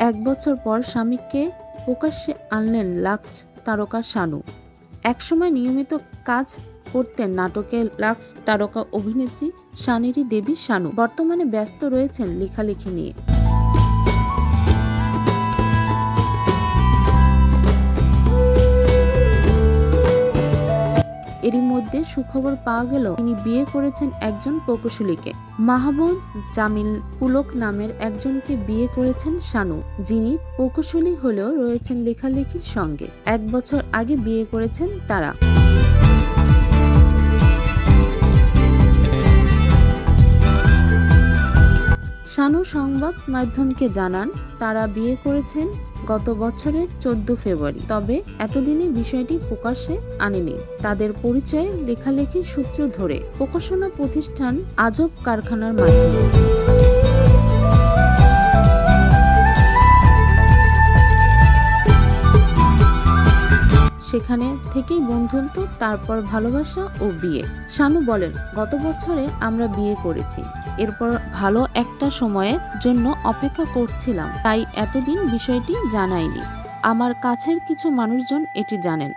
এক বছর পর স্বামীকে প্রকাশ্যে আনলেন লাক্স তারকা শানু। একসময় নিয়মিত কাজ করতেন নাটকে লাক্স তারকা অভিনেত্রী শানিরি দেবী শানু। বর্তমানে ব্যস্ত রয়েছেন লেখালেখি নিয়ে। এরই মধ্যে সুখবর পাওয়া গেল, তিনি বিয়ে করেছেন একজন প্রকৌশলীকে। মাহবুব জামিল পুলক নামের একজনকে বিয়ে করেছেন শানু, যিনি প্রকৌশলী হলেও রয়েছেন লেখালেখির সঙ্গে। এক বছর আগে বিয়ে করেছেন তারা। শানু সংবাদ মাধ্যমকে জানান, তারা বিয়ে করেছেন গত বছরের চোদ্দ ফেব্রুয়ারি। তবে এতদিনে বিষয়টি প্রকাশ্যে আনেনি। তাদের পরিচয় লেখালেখির সূত্র ধরে প্রকাশনা প্রতিষ্ঠান আজব কারখানার মাধ্যমে। সেখানে থেকেই বন্ধুত্ব, তারপর ভালোবাসা ও বিয়ে। শানু বলেন, গত বছরে আমরা বিয়ে করেছি। এরপর ভালো একটা সময়ের জন্য অপেক্ষা করছিলাম, তাই এতদিন বিষয়টি জানাইনি। আমার কাছের কিছু মানুষজন এটি জানেন।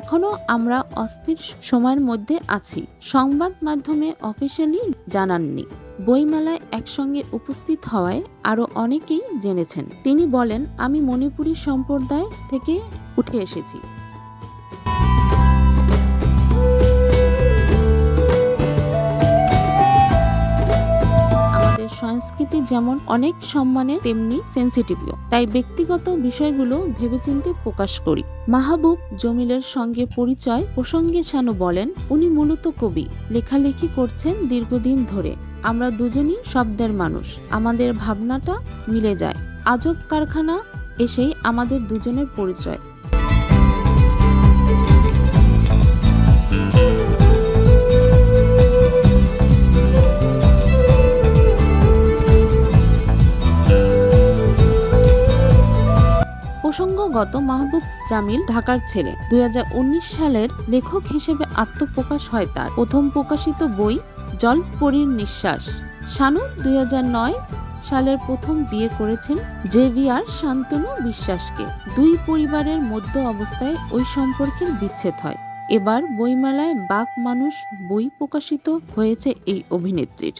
এখনও আমরা অস্থির সময়ের মধ্যে আছি। সংবাদ মাধ্যমে অফিসিয়ালি জানাননি। বইমেলায় একসঙ্গে উপস্থিত হওয়ায় আরও অনেকেই জেনেছেন। তিনি বলেন, আমি মণিপুরী সম্প্রদায় থেকে উঠে এসেছি। সংস্কৃতি যেমন অনেক সম্মানের, তেমনি সেন্সিটিভও তাই ব্যক্তিগত বিষয়গুলো ভেবেচিন্তে প্রকাশ করি। মাহবুব জমিলের সঙ্গে পরিচয় প্রসঙ্গে শানু বলেন, উনি মূলত কবি। লেখালেখি করছেন দীর্ঘদিন ধরে। আমরা দুজনই শব্দের মানুষ। আমাদের ভাবনাটা মিলে যায়। আজব কারখানা এসেই আমাদের দুজনের পরিচয়। প্রসঙ্গগত মাহবুব জামিল ঢাকার ছেলে। দুই হাজার উনিশ সালের লেখক হিসেবে আত্মপ্রকাশ হয় তার। প্রথম প্রকাশিত বই জলপরীর নিঃশ্বাস। শানু দুই সালের প্রথম বিয়ে করেছেন জেভিয়ার শান্তনু বিশ্বাসকে। দুই পরিবারের মধ্য অবস্থায় ওই সম্পর্কের বিচ্ছেদ হয়। এবার বইমেলায় বাক মানুষ বই প্রকাশিত হয়েছে এই অভিনেত্রীর।